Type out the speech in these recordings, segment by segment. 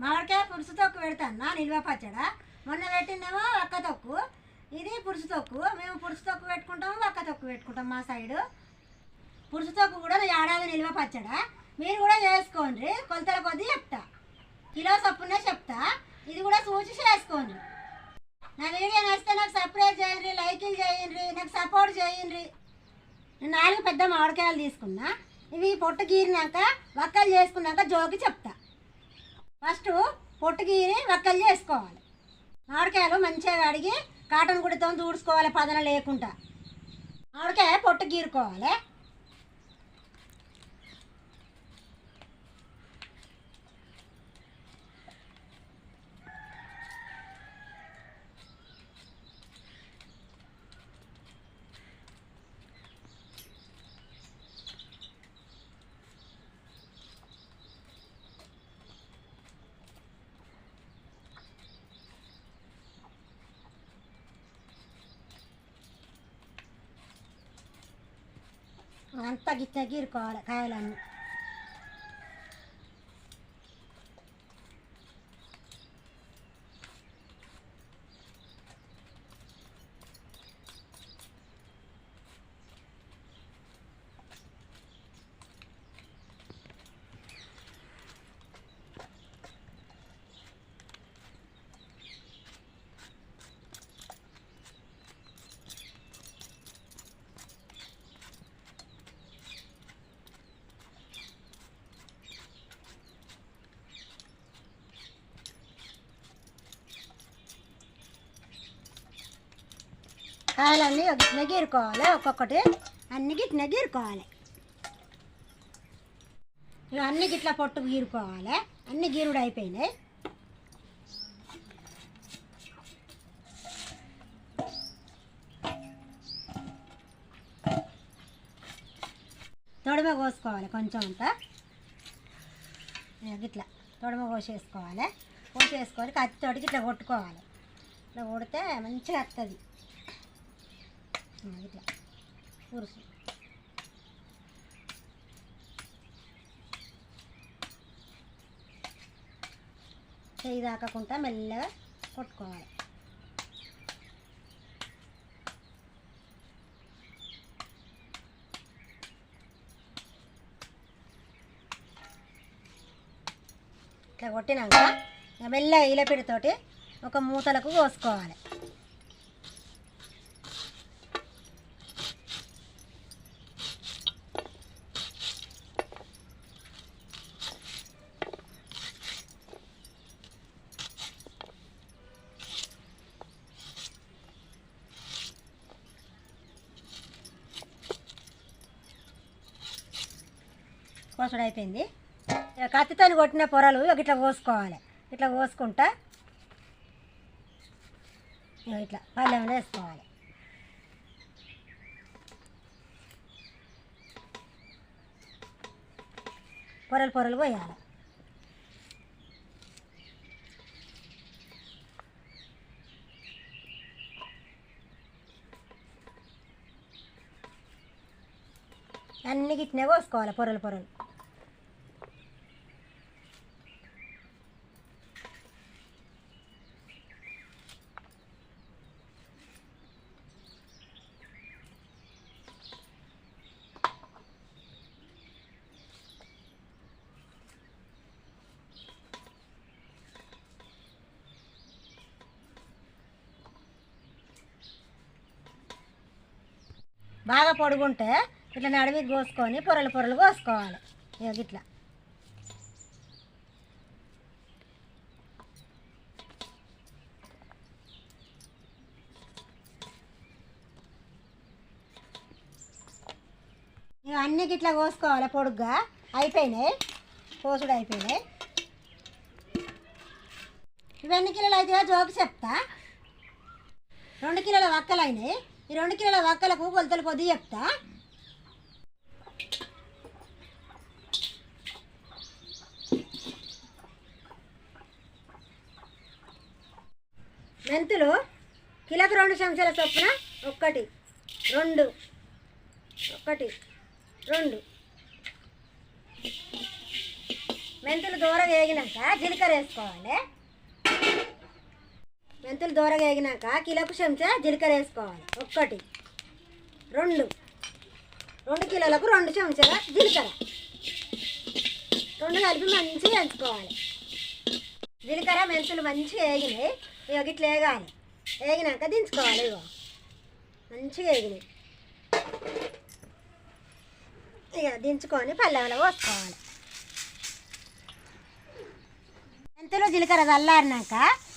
మామిడికాయ పులుసు తొక్కు పెడతాను. నిల్వ పచ్చడ. మొన్న పెట్టిందేమో ఒక్క తొక్కు. ఇది పులుసు తొక్కు. మేము పులుసు తొక్కు పెట్టుకుంటాము ఒక్క తొక్కు పెట్టుకుంటాం మా సైడు. పులుసు తొక్కు కూడా ఏడాది నిల్వ పచ్చడ. మీరు కూడా చేసుకోండి. కొలతల కొద్దీ చెప్తా. కిలో చప్పునే చెప్తా. ఇది కూడా సూచి చేసుకోండి. నా వీడియో నచ్చితే నాకు సబ్స్క్రైబ్ చేయండి లైకులు చేయండి నాకు సపోర్ట్ చేయండి. నేను నాలుగు పెద్ద మామిడికాయలు తీసుకున్నా. ఇవి పొట్టు గీరినాక వక్కలు చేసుకున్నాక జోకి చెప్తా. ఫస్ట్ పొట్టు గీరి వక్కలు చేసుకోవాలి. మామిడికాయలు మంచిగా కడిగి కాటన్ గుడితో దూడ్చుకోవాలి పదన లేకుండా. మామిడికాయ పొట్టు గీరుకోవాలి అంతా గిట్ట గీరుకోవాలి కాయలన్నీ కాయలన్నీ గిట్ల ఒక్కొక్కటి అన్ని గిట్ల గీరుకోవాలి ఇవి అన్ని గిట్ల పొట్టు గీరుకోవాలి. అన్ని గీరుడు అయిపోయినాయి. తొడమ కోసుకోవాలి కొంచెం అంతా. ఇట్లా గిట్ల తొడమ కోసేసుకోవాలి. కోసేసుకొని కత్తితోటి ఇట్లా కొట్టుకోవాలి. ఇట్లా కొడితే మంచిగా వస్తుంది ఇట్లా పురుసు చేయి తాకకుండా మెల్లగా కొట్టుకోవాలి. ఇట్లా కొట్టినాక ఇక మెల్లగా ఈలపిడితోటి ఒక మూతలకు కోసుకోవాలి. కోసడు అయిపోయింది. కత్తితో కొట్టిన పొరలు ఇట్లా కోసుకోవాలి ఇట్లా కోసుకుంటా ఇట్లా పల్లెం వేసుకోవాలి. పొరలు పొరలు పోయాలి. అన్ని గిట్నే కోసుకోవాలి పొరలు పొరలు. బాగా పొడుగుంటే ఇట్లా నడివి కోసుకొని పొరలు పొరలు కోసుకోవాలి. ఇక ఇట్లా ఇక అన్ని గిట్లా కోసుకోవాలి పొడుగ్గా. అయిపోయినాయి. కోసుడు అయిపోయినాయి. ఇవన్నీ కిలోలు అయితే జోకి చెప్తా. రెండు కిలోల వక్కలు అయినాయి ఈ రెండు కిలోల వక్కలకు కొలతలు కొద్ది చెప్తా మెంతులు కిలోకి రెండు చెంచాల చొప్పున ఒక్కటి రెండు ఒకటి రెండు. మెంతులు దూరం వేగినాక జీలకర్ర వేసుకోవాలి. మెంతులు దూరగా వేగినాక కిలోకు చెంచా జీలకర్ర వేసుకోవాలి. ఒక్కటి. రెండు. రెండు కిలోలకు రెండు చెంచాల జీలకర్ర. రెండు కలిపి మంచిగా ఎంచుకోవాలి జీలకర్ర మెంతులు మంచిగా వేగినాయి. ఇక ఇట్లా వేగాలి. వేగినాక దించుకోవాలి ఇగో. మంచిగా వేగినాయి. ఇక దించుకొని పల్లెంలో పోసుకోవాలి. మెంతులు జీలకర్ర చల్లారినాక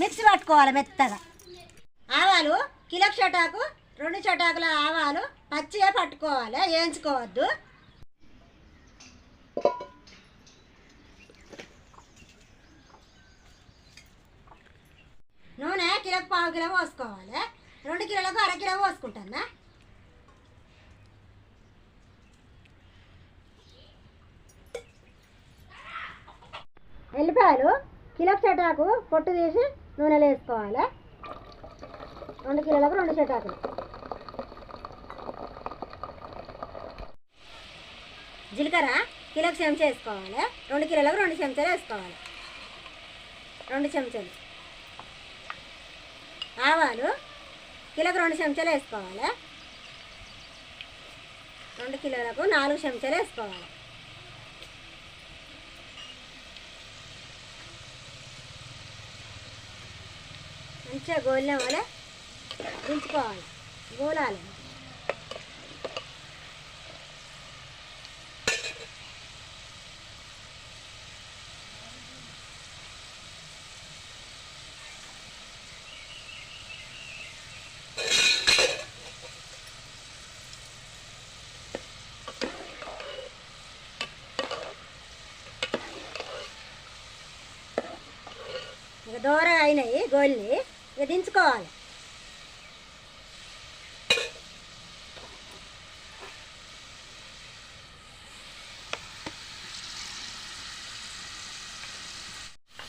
మిక్సీ పట్టుకోవాలి మెత్తగా. ఆవాలు కిలో చటాకు రెండు చటాకుల ఆవాలు పచ్చిగా పట్టుకోవాలి వేయించుకోవద్దు. నూనె కిలోకి పావు కిలో పోసుకోవాలి. రెండు కిలోలకు అర కిలో పోసుకుంటానా? ఎల్లిపాయలు కిలో చటాకు పొట్టు తీసి నూనెలో వేసుకోవాలి? రెండు కిలోలకు రెండు చటాకులు. జీలకర్ర కిలోకి చెంచా వేసుకోవాలి. రెండు కిలోలకు రెండు చెంచాలు వేసుకోవాలి. రెండు చెంచాలు. ఆవాలు కిలోకి రెండు చెంచాలు వేసుకోవాలి. రెండు కిలోలకు నాలుగు చెంచాలు వేసుకోవాలి. మంచిగా గోలిన వల్ల దించుకోవాలి గోలాలి. ఇక దూరం అయినాయి గోల్ని. ఇక దించుకోవాలి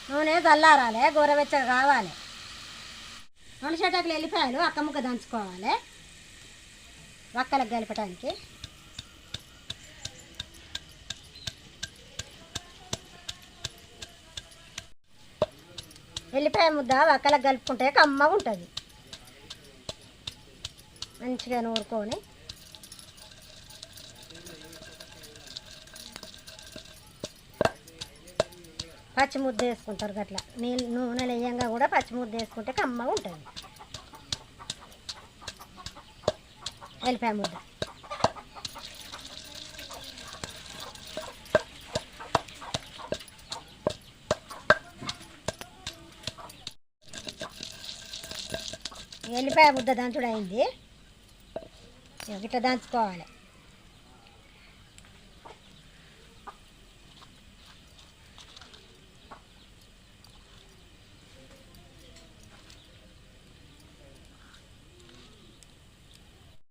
నూనె చల్లారాలి గోరవెచ్చగా కావాలి. రెండు చెటాకులు వెళ్ళిపోయాలు అక్క ముక్క దంచుకోవాలి. ఒక్కలకు గలపడానికి ఎల్లిపాయ ముద్ద వక్కలకు కలుపుకుంటే కమ్మగా ఉంటుంది. మంచిగా నూరుకొని. పచ్చి ముద్ద వేసుకుంటారు గట్లా. నీళ్ళు నూనెలు వేయంగా కూడా పచ్చి ముద్ద వేసుకుంటే కమ్మగా ఉంటుంది. ఎల్లిపాయ ముద్ద. ఎల్లిపాయ ముద్ద దంచుడు అయింది ఇక ఇట్లా దంచుకోవాలి.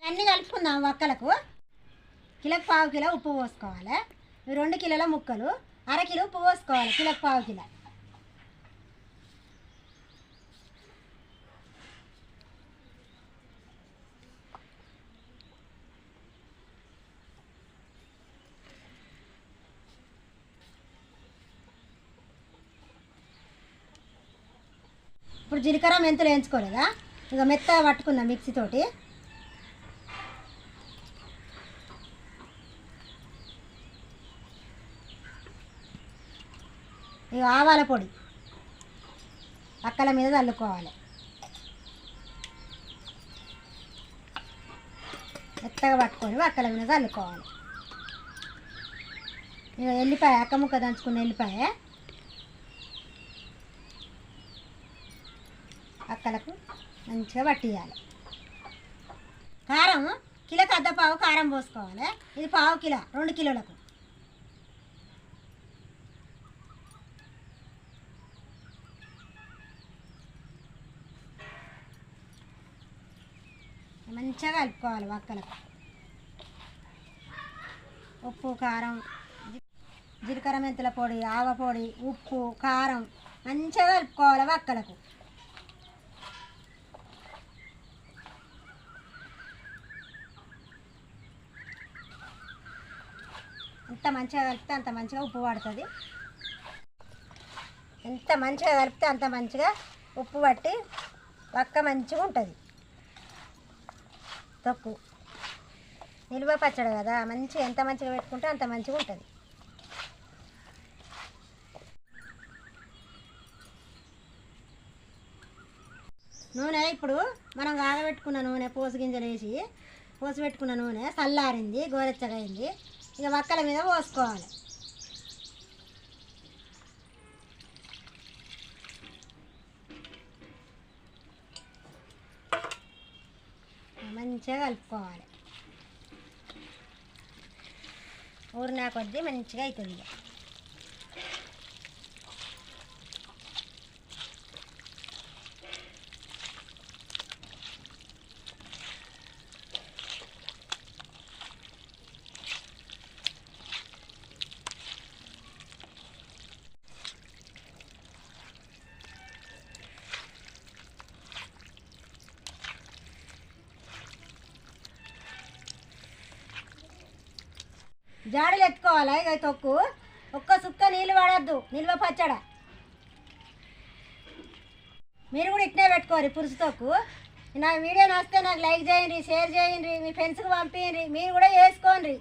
అన్నీ కలుపుకుందాం వక్కలకు. కిలోకి పావు కిలో ఉప్పు పోసుకోవాలి. రెండు కిలోల ముక్కలు. అర కిలో ఉప్పు పోసుకోవాలి కిలోకి పావు కిలో. ఇప్పుడు జీలకర్ర మెంతులు వేయించుకోలేదా ఇక మెత్తగా పట్టుకుందాం మిక్సీ తోటి. ఇక ఆవాల పొడి పక్కల మీద చల్లుకోవాలి. మెత్తగా పట్టుకొని పక్కల మీద చల్లుకోవాలి. ఇక ఎల్లిపాయ అక్క ముక్క దంచుకున్న ఎల్లిపాయ. ముక్కలకు మంచిగా పట్టియాలి. కారం కిలోకి అర్ధ పావు కారం పోసుకోవాలి. ఇది పావు కిలో రెండు కిలోలకు. మంచిగా కలుపుకోవాలి వక్కలకు ఉప్పు కారం జీలకర్ర మెంతుల పొడి ఆవ పొడి ఉప్పు కారం మంచిగా కలుపుకోవాలి వక్కలకు ఎంత మంచిగా కలిపితే అంత మంచిగా ఉప్పు పడుతుంది. ఎంత మంచిగా కలిపితే అంత మంచిగా ఉప్పు పట్టి పక్క మంచిగా ఉంటుంది. తొక్కు. నిల్వ పచ్చడి కదా మంచిగా ఎంత మంచిగా పెట్టుకుంటే అంత మంచిగా ఉంటుంది. నూనె ఇప్పుడు మనం కాగబెట్టుకున్న నూనె పోసు గింజలు వేసి పోసి పెట్టుకున్న నూనె చల్లారింది గోరెచ్చగా అయింది ఇక వక్కల మీద పోసుకోవాలి. మంచిగా కలుపుకోవాలి. ఊరినా కొద్దీ మంచిగా అవుతుంది జాడీలు ఎత్తుకోవాలి? ఇక తొక్కు. ఒక్క సుక్క నీళ్ళు పడద్దు నిల్వ పచ్చడ. మీరు కూడా ఇట్నే పెట్టుకోరు పురుసు తొక్కు. నా వీడియో నచ్చితే నాకు లైక్ చేయండి షేర్ చేయండి మీ ఫ్రెండ్స్కి పంపించండి మీరు కూడా వేసుకోండి.